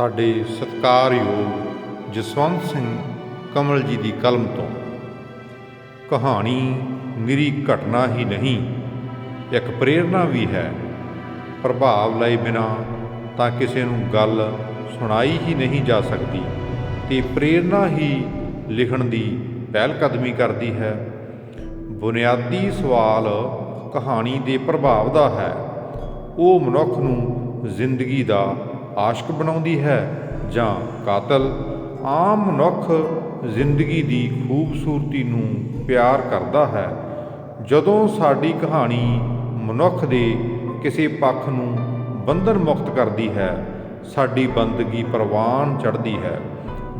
ਸਾਡੇ ਸਤਿਕਾਰਯੋਗ ਜਸਵੰਤ ਸਿੰਘ ਕਮਲ ਜੀ ਦੀ ਕਲਮ ਤੋਂ। ਕਹਾਣੀ ਨਿਰੀ ਘਟਨਾ ਹੀ ਨਹੀਂ, ਇੱਕ ਪ੍ਰੇਰਣਾ ਵੀ ਹੈ। ਪ੍ਰਭਾਵ ਲਏ ਬਿਨਾ ਤਾਂ ਕਿਸੇ ਨੂੰ ਗੱਲ ਸੁਣਾਈ ਹੀ ਨਹੀਂ ਜਾ ਸਕਦੀ ਤੇ ਪ੍ਰੇਰਣਾ ਹੀ ਲਿਖਣ ਦੀ ਪਹਿਲ ਕਦਮੀ ਕਰਦੀ ਹੈ। ਬੁਨਿਆਦੀ ਸਵਾਲ ਕਹਾਣੀ ਦੇ ਪ੍ਰਭਾਵ ਦਾ ਹੈ। ਉਹ ਮਨੁੱਖ ਨੂੰ ਜ਼ਿੰਦਗੀ ਦਾ ਆਸ਼ਕ ਬਣਾਉਂਦੀ ਹੈ ਜਾਂ ਕਾਤਲ, ਆਮ ਮਨੁੱਖ ਜ਼ਿੰਦਗੀ ਦੀ ਖੂਬਸੂਰਤੀ ਨੂੰ ਪਿਆਰ ਕਰਦਾ ਹੈ। ਜਦੋਂ ਸਾਡੀ ਕਹਾਣੀ ਮਨੁੱਖ ਦੇ ਕਿਸੇ ਪੱਖ ਨੂੰ ਬੰਧਨ ਮੁਕਤ ਕਰਦੀ ਹੈ, ਸਾਡੀ ਬੰਦਗੀ ਪ੍ਰਵਾਨ ਚੜ੍ਹਦੀ ਹੈ।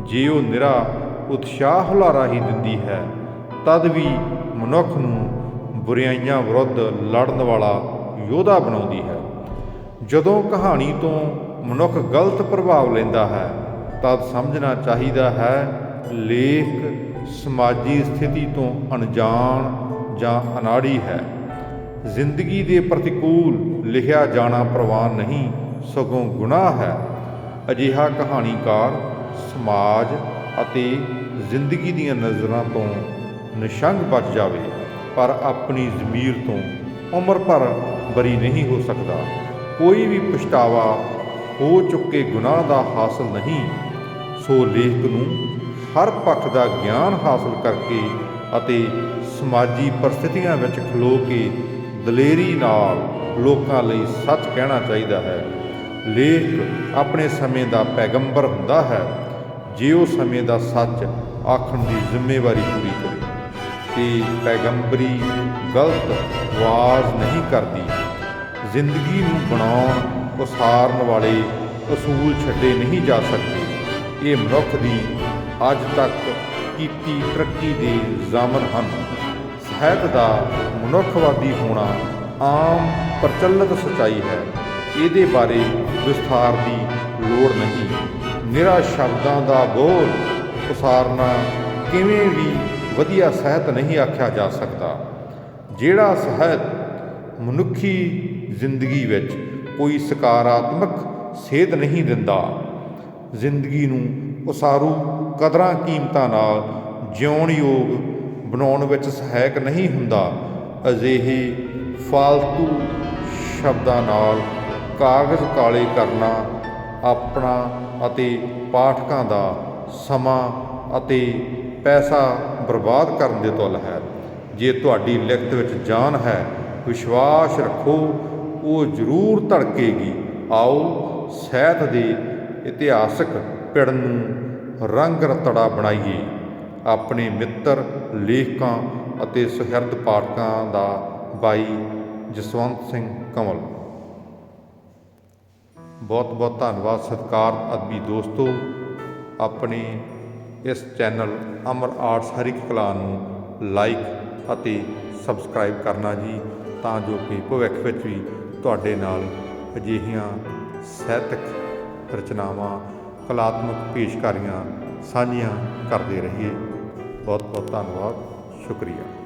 ਜੇ ਉਹ ਨਿਰਾ ਉਤਸ਼ਾਹ ਹੁਲਾਰਾ ਹੀ ਦਿੰਦੀ ਹੈ, ਤਦ ਵੀ ਮਨੁੱਖ ਨੂੰ ਬੁਰਾਈਆਂ ਵਿਰੁੱਧ ਲੜਨ ਵਾਲਾ ਯੋਧਾ ਬਣਾਉਂਦੀ ਹੈ। ਜਦੋਂ ਕਹਾਣੀ ਤੋਂ ਮਨੁੱਖ ਗਲਤ ਪ੍ਰਭਾਵ ਲੈਂਦਾ ਹੈ, ਤਦ ਸਮਝਣਾ ਚਾਹੀਦਾ ਹੈ, ਲੇਖ ਸਮਾਜੀ ਸਥਿਤੀ ਤੋਂ ਅਣਜਾਣ ਜਾਂ ਅਨਾੜੀ ਹੈ। ਜ਼ਿੰਦਗੀ ਦੇ ਪ੍ਰਤੀਕੂਲ ਲਿਖਿਆ ਜਾਣਾ ਪ੍ਰਵਾਨ ਨਹੀਂ, ਸਗੋਂ ਗੁਨਾਹ ਹੈ। ਅਜਿਹਾ ਕਹਾਣੀਕਾਰ ਸਮਾਜ ਅਤੇ ਜ਼ਿੰਦਗੀ ਦੀਆਂ ਨਜ਼ਰਾਂ ਤੋਂ ਨਿਸ਼ੰਗ ਬਚ ਜਾਵੇ, ਪਰ ਆਪਣੀ ਜ਼ਮੀਰ ਤੋਂ ਉਮਰ ਭਰ ਬਰੀ ਨਹੀਂ ਹੋ ਸਕਦਾ। ਕੋਈ ਵੀ ਪਛਤਾਵਾ ਹੋ ਚੁੱਕੇ ਗੁਨਾਹ ਦਾ ਹਾਸਲ ਨਹੀਂ, ਸੋ ਲੇਖਕ ਨੂੰ ਹਰ ਪੱਖ ਦਾ ਗਿਆਨ ਹਾਸਲ ਕਰਕੇ ਅਤੇ ਸਮਾਜੀ ਪਰਿਸਥਿਤੀਆਂ ਵਿੱਚ ਖਲੋ ਕੇ ਦਲੇਰੀ ਨਾਲ ਲੋਕਾਂ ਲਈ ਸੱਚ ਕਹਿਣਾ ਚਾਹੀਦਾ ਹੈ। ਲੇਖ ਆਪਣੇ ਸਮੇਂ ਦਾ ਪੈਗੰਬਰ ਹੁੰਦਾ ਹੈ, ਜੇ ਉਹ ਸਮੇਂ ਦਾ ਸੱਚ ਆਖਣ ਦੀ ਜ਼ਿੰਮੇਵਾਰੀ ਪੂਰੀ ਕਰੇ। ਤੇ ਪੈਗੰਬਰੀ ਗਲਤ ਆਵਾਜ਼ ਨਹੀਂ ਕਰਦੀ। ਜ਼ਿੰਦਗੀ ਨੂੰ ਬਣਾਉਣ ਉਸਾਰਨ ਵਾਲੇ ਅਸੂਲ ਛੱਡੇ ਨਹੀਂ ਜਾ ਸਕਦੇ। ਇਹ ਮਨੁੱਖ ਦੀ ਅੱਜ ਤੱਕ ਕੀਤੀ ਤਰੱਕੀ ਦੇ ਜ਼ਾਮਨ ਹਨ। ਸਾਹਿਤ ਦਾ ਮਨੁੱਖਵਾਦੀ ਹੋਣਾ ਆਮ ਪ੍ਰਚਲਿਤ ਸਚਾਈ ਹੈ। ਇਹਦੇ ਬਾਰੇ ਵਿਸਥਾਰ ਦੀ ਲੋੜ ਨਹੀਂ। ਨਿਰਾ ਸ਼ਬਦਾਂ ਦਾ ਬੋਲ ਉਸਾਰਨਾ ਕਿਵੇਂ ਵੀ ਵਧੀਆ ਸਾਹਿਤ ਨਹੀਂ ਆਖਿਆ ਜਾ ਸਕਦਾ। ਜਿਹੜਾ ਸਾਹਿਤ ਮਨੁੱਖੀ ਜ਼ਿੰਦਗੀ ਵਿੱਚ ਕੋਈ ਸਕਾਰਾਤਮਕ ਸੇਧ ਨਹੀਂ ਦਿੰਦਾ। ਜ਼ਿੰਦਗੀ ਨੂੰ ਉਸਾਰੂ ਕਦਰਾਂ ਕੀਮਤਾਂ ਨਾਲ ਜਿਉਣ ਯੋਗ ਬਣਾਉਣ ਵਿੱਚ ਸਹਾਇਕ ਨਹੀਂ ਹੁੰਦਾ, ਅਜਿਹੇ ਫਾਲਤੂ ਸ਼ਬਦਾਂ ਨਾਲ ਕਾਗਜ਼ ਕਾਲੇ ਕਰਨਾ ਆਪਣਾ ਅਤੇ ਪਾਠਕਾਂ ਦਾ ਸਮਾਂ ਅਤੇ ਪੈਸਾ ਬਰਬਾਦ ਕਰਨ ਦੇ ਤੁਲ ਹੈ। ਜੇ ਤੁਹਾਡੀ ਲਿਖਤ ਵਿੱਚ ਜਾਨ ਹੈ, ਵਿਸ਼ਵਾਸ ਰੱਖੋ ਉਹ ਜ਼ਰੂਰ ਧੜਕੇਗੀ। ਆਓ ਸਹਿਤ ਦੇ ਇਤਿਹਾਸਕ ਪਿੜ ਨੂੰ ਰੰਗ ਰਤੜਾ ਬਣਾਈਏ। ਆਪਣੇ ਮਿੱਤਰ, ਲੇਖਕਾਂ ਅਤੇ ਸੁਹਿਰਦ ਪਾਠਕਾਂ ਦਾ ਬਾਈ ਜਸਵੰਤ ਸਿੰਘ ਕਮਲ ਬਹੁਤ ਬਹੁਤ ਧੰਨਵਾਦ ਸਤਿਕਾਰ ਅਦਬੀ ਦੋਸਤੋ। ਆਪਣੇ ਇਸ ਚੈਨਲ ਅਮਰ ਆਰਟਸ ਹਰਿਕ ਕਲਾ ਨੂੰ ਲਾਈਕ ਅਤੇ ਸਬਸਕ੍ਰਾਈਬ ਕਰਨਾ ਜੀ, ਤਾਂ ਜੋ ਕਿ ਭਵਿੱਖ ਵਿੱਚ ਵੀ ਤੁਹਾਡੇ ਨਾਲ ਅਜਿਹੀਆਂ ਸਾਹਿਤਕ ਰਚਨਾਵਾਂ ਕਲਾਤਮਕ ਪੇਸ਼ਕਾਰੀਆਂ ਸਾਂਝੀਆਂ ਕਰਦੇ ਰਹੀਏ। ਬਹੁਤ ਬਹੁਤ ਧੰਨਵਾਦ ਸ਼ੁਕਰੀਆ।